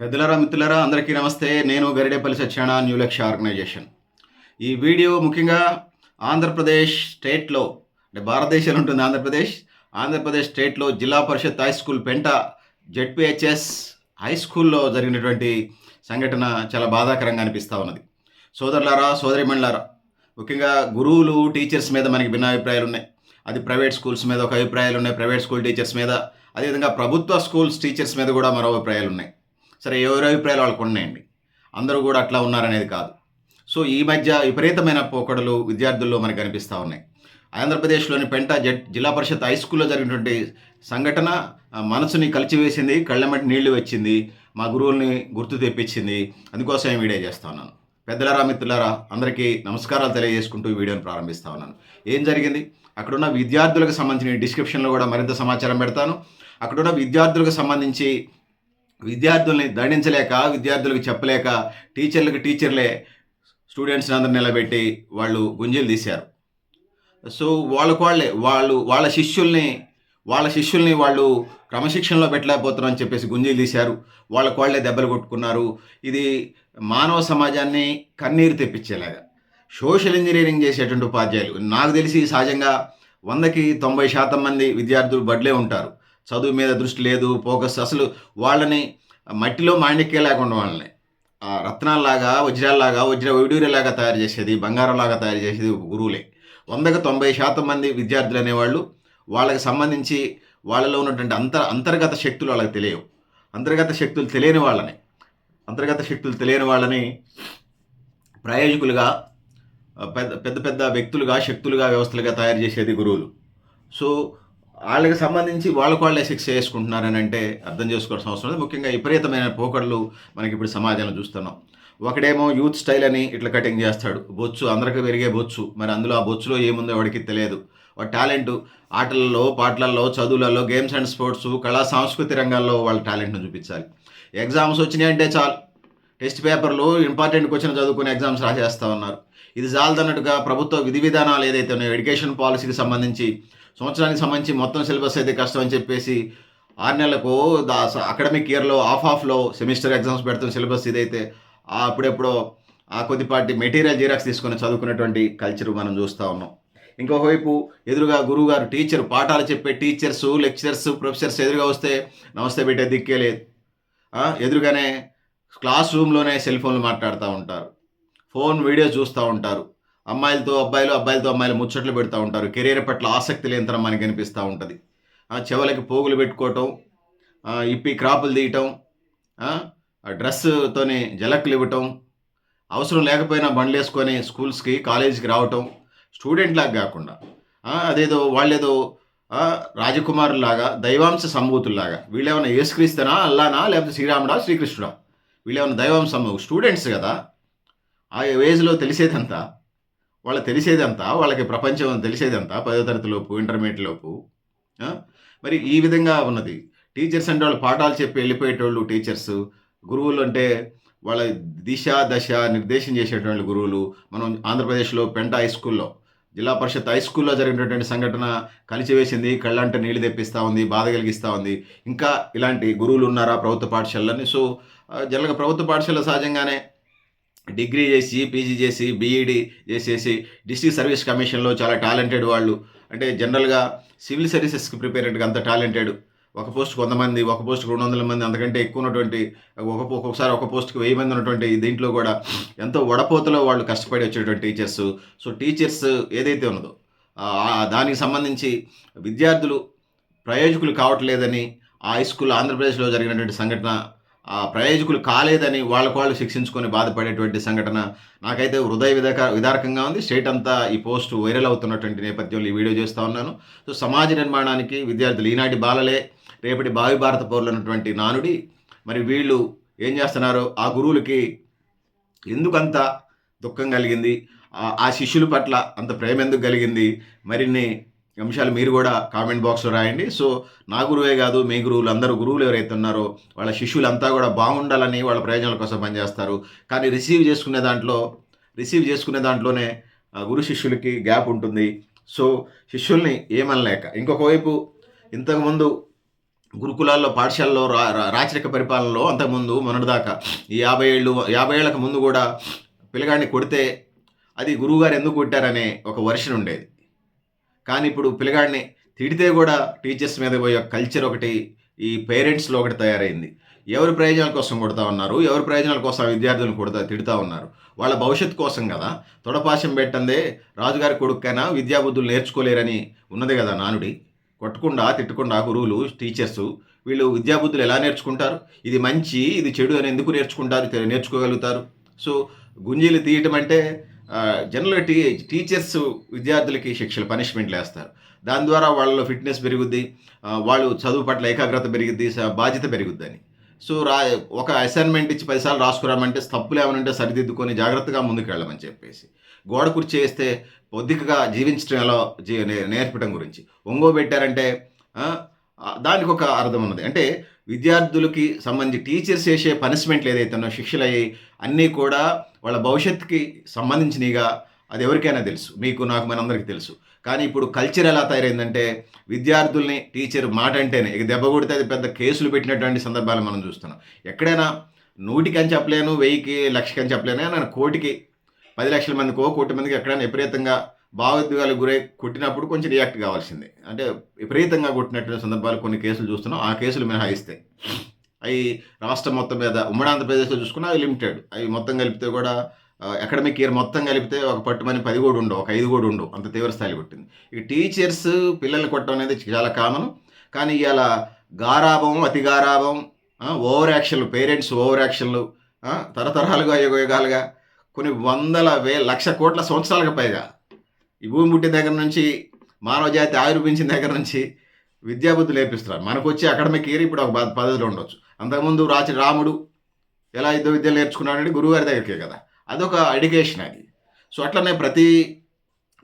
పెద్దలరా మిత్రులరా అందరికీ నమస్తే. నేను గరిడేపల్లి సత్యాన న్యూ లక్ష్య ఆర్గనైజేషన్ ఈ వీడియో ముఖ్యంగా ఆంధ్రప్రదేశ్ స్టేట్లో అంటే భారతదేశంలో ఉంటుంది ఆంధ్రప్రదేశ్ ఆంధ్రప్రదేశ్ స్టేట్లో Zilla Parishad high school Penta ZPHS high స్కూల్లో జరిగినటువంటి సంఘటన చాలా బాధాకరంగా అనిపిస్తూ ఉన్నది. సోదరులారా సోదరిమణులారా ముఖ్యంగా గురువులు టీచర్స్ మీద మనకి భిన్నాభిప్రాయాలు ఉన్నాయి. అది ప్రైవేట్ స్కూల్స్ మీద ఒక అభిప్రాయాలు ఉన్నాయి ప్రైవేట్ స్కూల్ టీచర్స్ మీద. అదేవిధంగా ప్రభుత్వ స్కూల్స్ టీచర్స్ మీద కూడా మరో అభిప్రాయాలు ఉన్నాయి. సరే ఎవరి అభిప్రాయాలు వాళ్ళకు ఉన్నాయండి. అందరూ కూడా అట్లా ఉన్నారనేది కాదు. సో ఈ మధ్య విపరీతమైన పోకడలు విద్యార్థుల్లో మనకు కనిపిస్తూ ఉన్నాయి. ఆంధ్రప్రదేశ్లోని పెంట జడ్ జిల్లా పరిషత్ హై స్కూల్లో జరిగినటువంటి సంఘటన మనసుని కలిచివేసింది కళ్ళెమ్మటి నీళ్ళు వచ్చింది మా గురువుల్ని గుర్తు తెప్పించింది. అందుకోసం ఈ వీడియో చేస్తా ఉన్నాను. పెద్దలారా మిత్రులారా అందరికీ నమస్కారాలు తెలియజేసుకుంటూ ఈ వీడియోని ప్రారంభిస్తా ఉన్నాను. ఏం జరిగింది? అక్కడున్న విద్యార్థులకు సంబంధించిన డిస్క్రిప్షన్లో కూడా మరింత సమాచారం పెడతాను. అక్కడున్న విద్యార్థులకు సంబంధించి విద్యార్థుల్ని దండించలేక విద్యార్థులకు చెప్పలేక టీచర్లకు టీచర్లే స్టూడెంట్స్ని అందరు నిలబెట్టి వాళ్ళు గుంజీలు తీశారు. సో వాళ్ళకు వాళ్ళే వాళ్ళు వాళ్ళ శిష్యుల్ని వాళ్ళ శిష్యుల్ని వాళ్ళు క్రమశిక్షణలో పెట్టలేకపోతున్నారని చెప్పేసి గుంజీలు తీశారు. వాళ్ళకు వాళ్ళే దెబ్బలు కొట్టుకున్నారు. ఇది మానవ సమాజాన్ని కన్నీరు తెప్పించేలాగా. సోషల్ ఇంజనీరింగ్ చేసేటువంటి ఉపాధ్యాయులు. నాకు తెలిసి సహజంగా వందకి తొంభై శాతం మంది విద్యార్థులు బడ్లే ఉంటారు. చదువు మీద దృష్టి లేదు ఫోకస్ అసలు వాళ్ళని మట్టిలో మాణిక్యం లేకుండా వాళ్ళని. రత్నాల్లాగా వజ్రాల్లాగా వజ్ర వైడూర్యలాగా తయారు చేసేది బంగారంలాగా తయారు చేసేది గురువులే. వందకు తొంభై శాతం మంది విద్యార్థులు అనేవాళ్ళు వాళ్ళకి సంబంధించి వాళ్ళలో ఉన్నటువంటి అంతర్ అంతర్గత శక్తులు వాళ్ళకి తెలియవు. అంతర్గత శక్తులు తెలియని వాళ్ళని అంతర్గత శక్తులు తెలియని వాళ్ళని ప్రయోజకులుగా పెద్ద పెద్ద పెద్ద వ్యక్తులుగా శక్తులుగా వ్యవస్థలుగా తయారు చేసేది గురువులు. సో వాళ్ళకి సంబంధించి వాళ్ళకు వాళ్ళే శిక్ష చేసుకుంటున్నారని అంటే అర్థం చేసుకోవాల్సిన అవసరం లేదు. ముఖ్యంగా విపరీతమైన పోకడలు మనకి ఇప్పుడు సమాజంలో చూస్తున్నాం. ఒకడేమో యూత్ స్టైల్ అని ఇట్లా కటింగ్ చేస్తాడు. బొచ్చు అందరికి పెరిగే బొచ్చు. మరి అందులో ఆ బొచ్చులో ఏముందో వాడికి తెలియదు. వాళ్ళ టాలెంట్ ఆటలలో పాటలలో చదువులలో గేమ్స్ అండ్ స్పోర్ట్స్ కళా సాంస్కృతిక రంగాల్లో వాళ్ళ టాలెంట్ను చూపించాలి. ఎగ్జామ్స్ వచ్చినాయి అంటే చాలు. టెస్ట్ పేపర్లు ఇంపార్టెంట్ క్వశ్చన్ చదువుకుని ఎగ్జామ్స్ రాసేస్తా ఉన్నారు. ఇది చాలదన్నట్టుగా ప్రభుత్వ విధి విధానాలు ఏదైతే ఉన్నాయో ఎడ్యుకేషన్ పాలసీకి సంబంధించి సంవత్సరానికి సంబంధించి మొత్తం సిలబస్ అయితే కష్టం అని చెప్పేసి ఆరు నెలలకు దా అకాడమిక్ ఇయర్లో ఆఫ్ ఆఫ్లో సెమిస్టర్ ఎగ్జామ్స్ పెడుతున్న సిలబస్ ఇదైతే ఆ అప్పుడెప్పుడో ఆ కొద్దిపాటి మెటీరియల్ జీరాక్స్ తీసుకొని చదువుకునేటువంటి కల్చర్ మనం చూస్తూ ఉన్నాం. ఇంకొక వైపు ఎదురుగా గురువు గారు టీచర్ పాఠాలు చెప్పే టీచర్స్ లెక్చరర్స్ ప్రొఫెసర్స్ ఎదురుగా వస్తే నమస్తే పెట్టే దిక్కే లేదు. ఎదురుగానే క్లాస్ రూమ్లోనే సెల్ ఫోన్లు మాట్లాడుతూ ఉంటారు. ఫోన్ వీడియో చూస్తూ ఉంటారు. అమ్మాయిలతో అబ్బాయిలు అబ్బాయిలతో అమ్మాయిలు ముచ్చట్లు పెడతా ఉంటారు. కెరీర్ పట్ల ఆసక్తి లేనితనం మనకి అనిపిస్తూ ఉంటుంది. చెవులకి పోగులు పెట్టుకోవటం ఇప్పి క్రాపులు తీయటం ఆ, ఆ జలక్కులు ఇవ్వటం అవసరం లేకపోయినా బండ్లు వేసుకొని స్కూల్స్కి కాలేజీకి రావటం స్టూడెంట్ లాగా కాకుండా అదేదో వాళ్ళేదో రాజకుమారులాగా దైవాంశ సంభూతుల్లాగా వీళ్ళేమైనా యేసుక్రీస్తనా అల్లానా లేకపోతే శ్రీరాముడా శ్రీకృష్ణుడా? వీళ్ళేమైనా దైవాంశ సంభూ స్టూడెంట్స్ కదా? ఆ ఏజ్లో తెలిసేదంతా వాళ్ళు తెలిసేదంతా వాళ్ళకి ప్రపంచం తెలిసేదంతా పదో తరగతి లోపు ఇంటర్మీడియట్ లోపు మరి ఈ విధంగా ఉన్నది. టీచర్స్ అంటే వాళ్ళు పాఠాలు చెప్పి వెళ్ళిపోయేటోళ్ళు టీచర్స్. గురువులు అంటే వాళ్ళ దిశ దశ నిర్దేశం చేసేటువంటి గురువులు. మనం ఆంధ్రప్రదేశ్లో పెంట హై స్కూల్లో జిల్లా పరిషత్ హై స్కూల్లో జరిగినటువంటి సంఘటన కలిచివేసింది కళ్ళంట నీళ్ళు తెప్పిస్తూ ఉంది బాధ కలిగిస్తూ ఉంది. ఇంకా ఇలాంటి గురువులు ఉన్నారా ప్రభుత్వ పాఠశాలని సో జనరల్గా ప్రభుత్వ పాఠశాల సహజంగానే డిగ్రీ చేసి పీజీ చేసి బీఈడి చేసేసి డిస్ట్రిక్ట్ సర్వీస్ కమిషన్లో చాలా టాలెంటెడ్ వాళ్ళు. అంటే జనరల్గా సివిల్ సర్వీసెస్కి ప్రిపేర్ అంటే అంత టాలెంటెడ్. ఒక పోస్ట్ కొంతమంది ఒక పోస్ట్కి రెండు వందల మంది అంతకంటే ఎక్కువ ఉన్నటువంటి ఒక ఒక్కొక్కసారి ఒక పోస్ట్కి వెయ్యి మంది ఉన్నటువంటి దీంట్లో కూడా ఎంతో వడపోతలో వాళ్ళు కష్టపడి వచ్చేటువంటి టీచర్స్. సో టీచర్స్ ఏదైతే ఉన్నదో దానికి సంబంధించి విద్యార్థులు ప్రయోజకులు కావట్లేదని ఆ హై స్కూల్ ఆంధ్రప్రదేశ్లో జరిగినటువంటి సంఘటన ప్రయోజకులు కాలేదని వాళ్ళకు వాళ్ళు శిక్షించుకొని బాధపడేటువంటి సంఘటన నాకైతే హృదయ విధక విదారకంగా ఉంది. స్టేట్ అంతా ఈ పోస్ట్ వైరల్ అవుతున్నటువంటి నేపథ్యంలో ఈ వీడియో చేస్తూ ఉన్నాను. సో సమాజ నిర్మాణానికి విద్యార్థులు ఈనాటి బాలలే రేపటి భావి భారత పౌరులు అన్నటువంటి నానుడి మరి వీళ్ళు ఏం చేస్తున్నారో ఆ గురువులకి ఎందుకంత దుఃఖం కలిగింది? ఆ శిష్యుల పట్ల అంత ప్రేమ ఎందుకు కలిగింది? మరిన్ని అంశాలు మీరు కూడా కామెంట్ బాక్స్లో రాయండి. సో నా గురువే కాదు మీ గురువులు అందరూ గురువులు ఎవరైతే ఉన్నారో వాళ్ళ శిష్యులంతా కూడా బాగుండాలని వాళ్ళ ప్రయోజనాల కోసం పనిచేస్తారు. కానీ రిసీవ్ చేసుకునే దాంట్లో రిసీవ్ చేసుకునే దాంట్లోనే గురు శిష్యులకి గ్యాప్ ఉంటుంది. సో శిష్యుల్ని ఏమనలేక ఇంకొక వైపు ఇంతకుముందు గురుకులాల్లో పాఠశాలలో రా రా- రాచరిక పరిపాలనలో అంతకుముందు మొన్నటిదాకా ఈ యాభై ఏళ్ళు యాభై ఏళ్ళకు ముందు కూడా పిల్లగాడిని కొడితే అది గురువుగారు ఎందుకు కొట్టారనే ఒక వర్షన్ ఉండేది. కానీ ఇప్పుడు పిల్లగాడిని తిడితే కూడా టీచర్స్ మీద పోయే కల్చర్ ఒకటి ఈ పేరెంట్స్లో ఒకటి తయారైంది. ఎవరి ప్రయోజనాల కోసం కొడతా ఉన్నారు? ఎవరి ప్రయోజనాల కోసం విద్యార్థులను కొడతా తిడుతూ ఉన్నారు? వాళ్ళ భవిష్యత్తు కోసం కదా? తొడపాశం పెట్టందే రాజుగారి కొడుకైనా విద్యాబుద్ధులు నేర్చుకోలేరని ఉన్నది కదా నానుడి? కొట్టకుండా తిట్టకుండా గురువులు టీచర్స్ వీళ్ళు విద్యాబుద్ధులు ఎలా నేర్చుకుంటారు? ఇది మంచి ఇది చెడు అని ఎందుకు నేర్చుకుంటారు? నేర్చుకోగలుగుతారు. సో గుంజీలు తీయటం అంటే జనరల్ జనరల్గా టీ టీచర్స్ విద్యార్థులకి శిక్షలు పనిష్మెంట్లు వేస్తారు దాని ద్వారా వాళ్ళలో ఫిట్నెస్ పెరుగుద్ది వాళ్ళు చదువు పట్ల ఏకాగ్రత పెరుగుద్ది బాధ్యత పెరుగుద్దని. సో రా ఒక అసైన్మెంట్ ఇచ్చి పదిసార్లు రాసుకురామంటే తప్పులు ఏమైనా ఉంటే సరిదిద్దుకొని జాగ్రత్తగా ముందుకు వెళ్ళమని చెప్పేసి. గోడ కుర్చీ వేస్తే పొద్దుకగా జీవించడం ఎలా నేర్పడం గురించి. ఒంగో పెట్టారంటే దానికి ఒక అర్థం ఉన్నది. అంటే విద్యార్థులకి సంబంధించి టీచర్స్ చేసే పనిష్మెంట్లు ఏదైతే ఉన్నో శిక్షలు అయ్యి అన్నీ కూడా వాళ్ళ భవిష్యత్తుకి సంబంధించినవిగా అది ఎవరికైనా తెలుసు. మీకు నాకు మనందరికీ తెలుసు. కానీ ఇప్పుడు కల్చర్ ఎలా తయారైందంటే విద్యార్థుల్ని టీచర్ మాట అంటేనే ఇక దెబ్బ కొడితే అది పెద్ద కేసులు పెట్టినటువంటి సందర్భాలు మనం చూస్తున్నాం. ఎక్కడైనా నూటికి అని చెప్పలేను వెయ్యికి లక్షకి అని చెప్పలేను నేను కోటికి పది లక్షల మందికో కోటి మందికి ఎక్కడైనా విపరీతంగా భావోద్వేగాలకు గురై కొట్టినప్పుడు కొంచెం రియాక్ట్ కావాల్సిందే. అంటే విపరీతంగా కొట్టినటువంటి సందర్భాలు కొన్ని కేసులు చూస్తున్నాం. ఆ కేసులు మినహాయిస్తాయి అవి రాష్ట్రం మొత్తం మీద ఉమ్మడి ఆంధ్రప్రదేశ్లో చూసుకున్నా అవి లిమిటెడ్ అవి మొత్తం కలిపితే కూడా అకాడమిక్ ఇయర్ మొత్తం కలిపితే ఒక పట్టుమని పది కూడా ఉండవు ఒక ఐదు కూడా ఉండవు. అంత తీవ్ర స్థాయిలో కొట్టింది. ఈ టీచర్స్ పిల్లల్ని కొట్టడం అనేది చాలా కామన్ కానీ ఇవాళ గారాభం అతి గారాభం ఓవర్ యాక్షన్లు పేరెంట్స్ ఓవర్ యాక్షన్లు తరతరాలుగా యుగ యుగాలుగా కొన్ని వందల వే లక్ష కోట్ల సంవత్సరాలకు పైగా ఈ భూమి పుట్టిన దగ్గర నుంచి మానవ జాతి ఆవిర్భించిన దగ్గర నుంచి విద్యాబుద్ధి నేర్పిస్తున్నారు. మనకు వచ్చి అకాడమిక్ ఇయర్ ఇప్పుడు ఒక ప- పద్ధతిలో ఉండొచ్చు. అంతకుముందు రాచి రాముడు ఎలా యుద్ధ విద్యలు నేర్చుకున్నాడంటే గురువుగారి దగ్గరికే కదా. అదొక ఎడ్యుకేషన్ అది. సో అట్లనే ప్రతి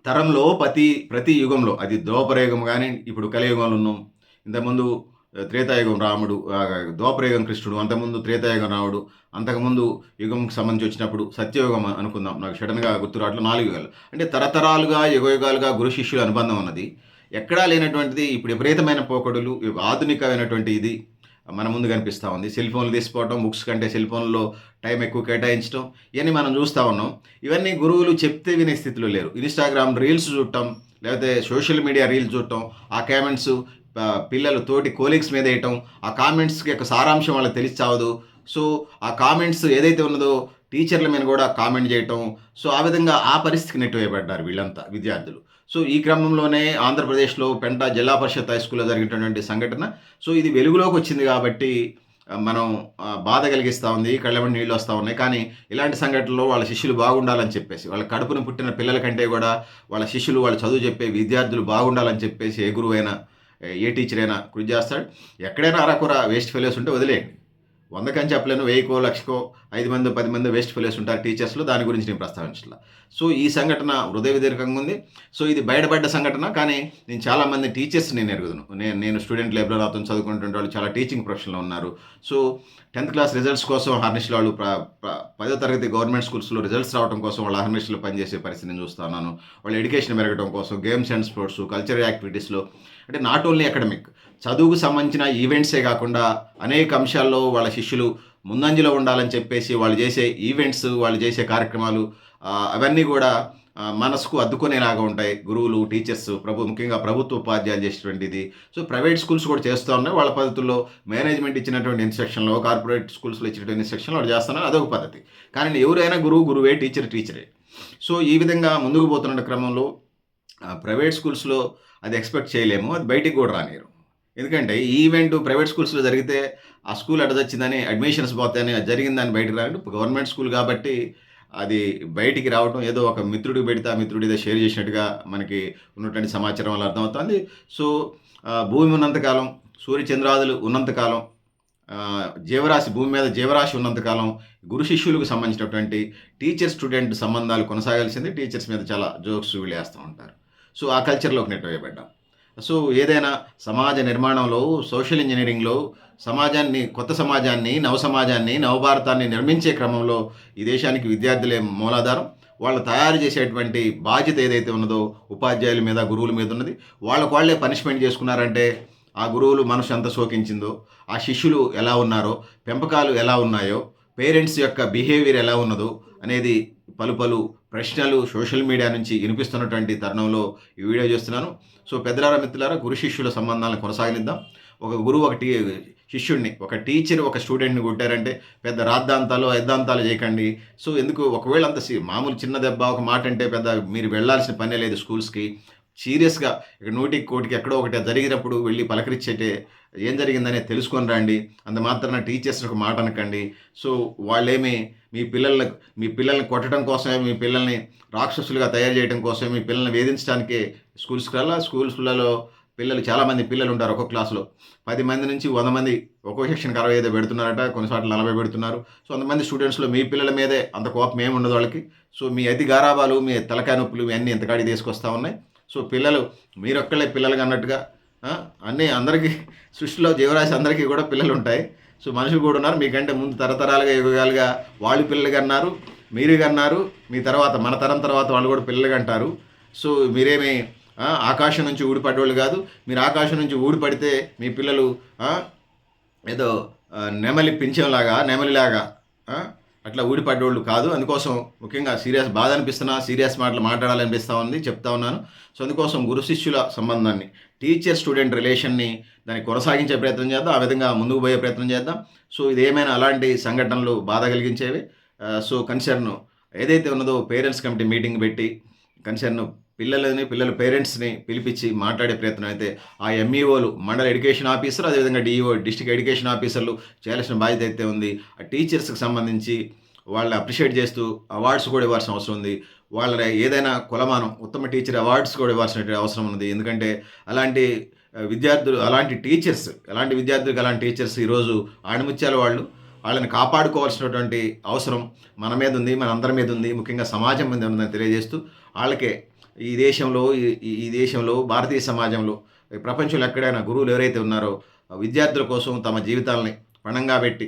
తరంలో ప్రతి ప్రతి యుగంలో అది ద్రోపరయుగం కానీ ఇప్పుడు కలియుగంలో ఉన్నాం. ఇంతకుముందు త్రేతాయుగం రాముడు ద్వాపరయుగం కృష్ణుడు అంతకుముందు త్రేతాయుగం రాముడు అంతకుముందు యుగంకి సంబంధించి వచ్చినప్పుడు సత్యయుగం అనుకుందాం. నాకు సడన్గా గుర్తు రావట్లేదు నాలుగు యుగాలు. అంటే తరతరాలుగా యుగయుగాలుగా గురు శిష్యుల అనుబంధం ఉన్నది. ఎక్కడా లేనటువంటిది ఇప్పుడు విపరీతమైన పోకడులు ఆధునికమైనటువంటి ఇది మన ముందు కనిపిస్తూ ఉంది. సెల్ ఫోన్లు తీసుకోవడం బుక్స్ కంటే సెల్ ఫోన్లో టైం ఎక్కువ కేటాయించడం ఇవన్నీ మనం చూస్తూ ఉన్నాం. ఇవన్నీ గురువులు చెప్తే వినే స్థితిలో లేరు. ఇన్స్టాగ్రామ్ రీల్స్ చూడటం లేకపోతే సోషల్ మీడియా రీల్స్ చూడటం ఆ కామెంట్స్ పిల్లలు తోటి కోలీగ్స్ మీద వేయటం ఆ కామెంట్స్కి యొక్క సారాంశం వాళ్ళకి తెలిసి చావదు. సో ఆ కామెంట్స్ ఏదైతే ఉన్నదో టీచర్ల మీద కూడా కామెంట్ చేయటం. సో ఆ విధంగా ఆ పరిస్థితికి నెట్టివేయబడ్డారు వీళ్ళంతా విద్యార్థులు. సో ఈ క్రమంలోనే ఆంధ్రప్రదేశ్లో పెంట జిల్లా పరిషత్ హై స్కూల్లో జరిగినటువంటి సంఘటన. సో ఇది వెలుగులోకి వచ్చింది కాబట్టి మనం బాధ కలిగిస్తూ ఉంది కళ్ళబడి నీళ్ళు వస్తూ ఉన్నాయి. కానీ ఇలాంటి సంఘటనలో వాళ్ళ శిష్యులు బాగుండాలని చెప్పేసి వాళ్ళ కడుపును పుట్టిన పిల్లల కంటే కూడా వాళ్ళ శిష్యులు వాళ్ళ చదువు చెప్పే విద్యార్థులు బాగుండాలని చెప్పేసి ఏ గురువైనా ఏ టీచర్ అయినా కృషి చేస్తాడు. ఎక్కడైనా అరకొర వేస్ట్ ఫెలోస్ ఉంటే వదిలేయండి. వందకని చెప్పలేను వెయ్యికో లక్షకో ఐదు మంది పది మంది వేస్ట్ ఫెలోస్ ఉంటారు టీచర్స్లో దాని గురించి నేను ప్రస్తావించాల సో ఈ సంఘటన హృదయ విదీర్ఘంగా ఉంది. సో ఇది బయటపడ్డ సంఘటన కానీ నేను చాలామంది టీచర్స్ నేను ఎరుగుదును. నేను నేను స్టూడెంట్ లైబ్రరీ అతను చదువుకుంటుంటే వాళ్ళు చాలా టీచింగ్ ప్రొఫెషన్లో ఉన్నారు. సో టెన్త్ క్లాస్ రిజల్ట్స్ కోసం హర్నిష్లో వాళ్ళు పదో తరగతి గవర్నమెంట్ స్కూల్స్లో రిజల్ట్స్ రావడం కోసం వాళ్ళు హర్నిష్లో పనిచేసే పరిస్థితి నేను చూస్తున్నాను వాళ్ళు వాళ్ళ ఎడ్యుకేషన్ పెరగడం కోసం గేమ్స్ అండ్ స్పోర్ట్స్ కల్చరల్ యాక్టివిటీస్లో అంటే నాట్ ఓన్లీ అకాడమిక్ చదువుకు సంబంధించిన ఈవెంట్సే కాకుండా అనేక అంశాల్లో వాళ్ళ శిష్యులు ముందంజలో ఉండాలని చెప్పేసి వాళ్ళు చేసే ఈవెంట్స్ వాళ్ళు చేసే కార్యక్రమాలు అవన్నీ కూడా మనసుకు అద్దుకునేలాగా ఉంటాయి. గురువులు టీచర్స్ ప్రభు ముఖ్యంగా ప్రభుత్వ ఉపాధ్యాయులు చేసేటువంటిది. సో ప్రైవేట్ స్కూల్స్ కూడా చేస్తూ ఉన్నాయి. వాళ్ళ పద్ధతుల్లో మేనేజ్మెంట్ ఇచ్చినటువంటి ఇన్స్ట్రక్షన్లో కార్పొరేట్ స్కూల్స్లో ఇచ్చినటువంటి ఇన్స్ట్రక్షన్లో వాళ్ళు చేస్తున్నారు. అదొక పద్ధతి. కానీ ఎవరైనా గురువు గురువే టీచర్ టీచరే సో ఈ విధంగా ముందుకు పోతున్న క్రమంలో ప్రైవేట్ స్కూల్స్లో అది ఎక్స్పెక్ట్ చేయలేము. అది బయటికి కూడా రానియరు. ఎందుకంటే ఈ ఈవెంట్ ప్రైవేట్ స్కూల్స్లో జరిగితే ఆ స్కూల్ అడదొచ్చిందని అడ్మిషన్స్ పోతాయని అది జరిగిందని బయటకు రావడం గవర్నమెంట్ స్కూల్ కాబట్టి అది బయటికి రావడం ఏదో ఒక మిత్రుడికి పెడితే ఆ మిత్రుడు ఏదో షేర్ చేసినట్టుగా మనకి ఉన్నటువంటి సమాచారం వల్ల అర్థమవుతుంది. సో భూమి ఉన్నంతకాలం సూర్య చంద్రాదులు ఉన్నంతకాలం జీవరాశి భూమి మీద జీవరాశి ఉన్నంతకాలం గురు శిష్యులకు సంబంధించినటువంటి టీచర్ స్టూడెంట్ సంబంధాలు కొనసాగాల్సింది. టీచర్స్ మీద చాలా జోక్స్ వీళ్ళు వేస్తూ ఉంటారు. సో ఆ కల్చర్లోకి నెట్ వేయబడ్డాం సో ఏదైనా సమాజ నిర్మాణంలో సోషల్ ఇంజనీరింగ్లో సమాజాన్ని కొత్త సమాజాన్ని నవ సమాజాన్ని నవభారతాన్ని నిర్మించే క్రమంలో ఈ దేశానికి విద్యార్థులే మూలాధారం. వాళ్ళు తయారు చేసేటువంటి బాధ్యత ఏదైతే ఉన్నదో ఉపాధ్యాయుల మీద గురువుల మీద ఉన్నది. వాళ్ళకు వాళ్ళే పనిష్మెంట్ చేసుకున్నారంటే ఆ గురువులు మనసు ఎంత శోకించిందో ఆ శిష్యులు ఎలా ఉన్నారో పెంపకాలు ఎలా ఉన్నాయో పేరెంట్స్ యొక్క బిహేవియర్ ఎలా ఉన్నదో అనేది పలు పలు ప్రశ్నలు సోషల్ మీడియా నుంచి వినిపిస్తున్నటువంటి తరుణంలో ఈ వీడియో చేస్తున్నాను. సో పెద్దలారా మిత్రులారా గురు శిష్యుల సంబంధాలను కొనసాగిద్దాం. ఒక గురువు ఒక టీ శిష్యుడిని ఒక టీచర్ ఒక స్టూడెంట్ని కొట్టారంటే పెద్ద రాద్ధాంతాలు అద్దాంతాలు చేయకండి. సో ఎందుకు? ఒకవేళ అంత సి- మామూలు చిన్న దెబ్బ ఒక మాట అంటే పెద్ద మీరు వెళ్ళాల్సిన పనే లేదు స్కూల్స్కి. సీరియస్గా ఇక నూటికి కోటికి ఎక్కడో ఒకటి జరిగినప్పుడు వెళ్ళి పలకరించేటే ఏం జరిగిందనే తెలుసుకొని రండి. అంత మాత్రాన టీచర్స్ ఒక మాట అనకండి. సో వాళ్ళేమి మీ పిల్లల్ని మీ పిల్లల్ని కొట్టడం కోసమే మీ పిల్లల్ని రాక్షసులుగా తయారు చేయడం కోసమే మీ పిల్లల్ని వేధించడానికి స్కూల్స్కి వెళ్ళా స్కూల్స్లలో పిల్లలు చాలామంది పిల్లలు ఉంటారు ఒక్కొక్క క్లాస్లో. పది మంది నుంచి వంద మంది ఒక్కో సెక్షన్కి అరవై ఐదు పెడుతున్నారట కొన్నిసార్లు నలభై పెడుతున్నారు. సో అంతమంది స్టూడెంట్స్లో మీ పిల్లల మీదే అంత కోపం ఏమి ఉండదు వాళ్ళకి. సో మీ అతి గారాబాలు మీ తలకాయ నొప్పులు ఇవన్నీ అన్నీ ఎంతకాడి తీసుకొస్తా ఉన్నాయి. సో పిల్లలు మీరొక్కళ్ళే పిల్లలుగా అన్నట్టుగా అన్నీ అందరికీ సృష్టిలో జీవరాశి అందరికీ కూడా పిల్లలు ఉంటాయి సో మనుషులు కూడా ఉన్నారు. మీకంటే ముందు తరతరాలుగా యుగాలుగా వాళ్ళు పిల్లలుగా అన్నారు మీరు అన్నారు మీ తర్వాత మన తరం తర్వాత వాళ్ళు కూడా పిల్లలుగా అంటారు. సో మీరేమి ఆకాశం నుంచి ఊడిపడేవాళ్ళు కాదు. మీరు ఆకాశం నుంచి ఊడిపడితే మీ పిల్లలు ఏదో నెమలి పింఛంలాగా నెమలిలాగా అట్లా ఊడిపడ్డోళ్ళు కాదు. అందుకోసం ముఖ్యంగా సీరియస్ బాధ అనిపిస్తున్నా సీరియస్ మాటలు మాట్లాడాలనిపిస్తూ ఉంది చెప్తా ఉన్నాను. సో అందుకోసం గురు శిష్యుల సంబంధాన్ని టీచర్ స్టూడెంట్ రిలేషన్ని దాన్ని కొనసాగించే ప్రయత్నం చేద్దాం. ఆ విధంగా ముందుకు పోయే ప్రయత్నం చేద్దాం. సో ఇది ఏమైనా అలాంటి సంఘటనలు బాధ కలిగించేవి? సో కన్సర్న్ ఏదైతే ఉన్నదో పేరెంట్స్ కమిటీ మీటింగ్ పెట్టి కన్సర్న్ పిల్లలని పిల్లల పేరెంట్స్ని పిలిపించి మాట్లాడే ప్రయత్నం అయితే ఆ ఎంఈఓలు మండల ఎడ్యుకేషన్ ఆఫీసర్ అదేవిధంగా డిఈఓ డిస్ట్రిక్ట్ ఎడ్యుకేషన్ ఆఫీసర్లు చేయాల్సిన బాధ్యత అయితే ఉంది. ఆ టీచర్స్కి సంబంధించి వాళ్ళని అప్రిషియేట్ చేస్తూ అవార్డ్స్ కూడా ఇవ్వాల్సిన అవసరం ఉంది. వాళ్ళ ఏదైనా కులమానం ఉత్తమ టీచర్ అవార్డ్స్ కూడా ఇవ్వాల్సిన అవసరం ఉంది ఎందుకంటే అలాంటి విద్యార్థులు అలాంటి టీచర్స్ అలాంటి విద్యార్థులకు అలాంటి టీచర్స్ ఈరోజు ఆణిముత్యాల వాళ్ళు. వాళ్ళని కాపాడుకోవాల్సినటువంటి అవసరం మన మీద ఉంది మన అందరి మీద ఉంది ముఖ్యంగా సమాజం మీద ఉందని తెలియజేస్తూ వాళ్ళకే ఈ దేశంలో ఈ- ఈ దేశంలో భారతీయ సమాజంలో ప్రపంచంలో ఎక్కడైనా గురువులు ఎవరైతే ఉన్నారో విద్యార్థుల కోసం తమ జీవితాలని పణంగా పెట్టి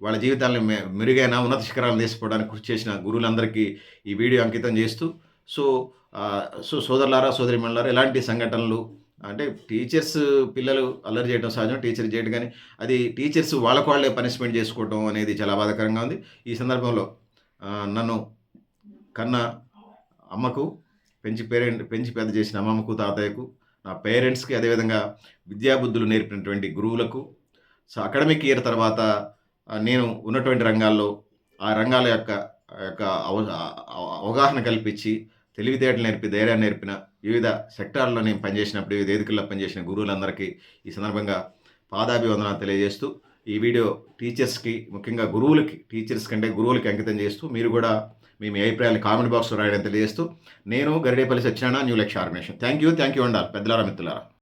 వాళ్ళ జీవితాలను మె- మెరుగైన ఉన్నత శిఖరాలను తీసుకోవడానికి కృషి చేసిన గురువులందరికీ ఈ వీడియో అంకితం చేస్తూ సో సో సోదరులారా సోదరిమణులారా ఇలాంటి సంఘటనలు అంటే టీచర్స్ పిల్లలు అల్లరి చేయడం సహజం టీచర్ చేయడం కానీ అది టీచర్స్ వాళ్ళకు వాళ్ళే పనిష్మెంట్ చేసుకోవడం అనేది చాలా బాధాకరంగా ఉంది. ఈ సందర్భంలో నన్ను కన్న అమ్మకు పెంచి పేరెంట్ పెంచి పెద్ద చేసిన అమ్మమ్మకు తాతయ్యకు నా పేరెంట్స్కి అదేవిధంగా విద్యాబుద్ధులు నేర్పినటువంటి గురువులకు సో అకాడమిక్ ఇయర్ తర్వాత నేను ఉన్నటువంటి రంగాల్లో ఆ రంగాల యొక్క యొక్క అవ- అవగాహన కల్పించి తెలివితేటలు నేర్పి ధైర్యాన్ని నేర్పిన వివిధ సెక్టార్లో నేను పనిచేసినప్పుడు వివిధ వేదికల్లో పనిచేసిన గురువులందరికీ ఈ సందర్భంగా పాదాభివందనాలు తెలియజేస్తూ ఈ వీడియో టీచర్స్కి ముఖ్యంగా గురువులకి టీచర్స్ కంటే గురువులకి అంకితం చేస్తూ మీరు కూడా మీ మీ అభిప్రాయాలు కామెంట్ బాక్స్లో రాయడం తెలియజేస్తూ నేను Garidepalli Satyanarayana new lecture organization thank you thank you అండాలి. పెద్దలారా మిత్రులారా.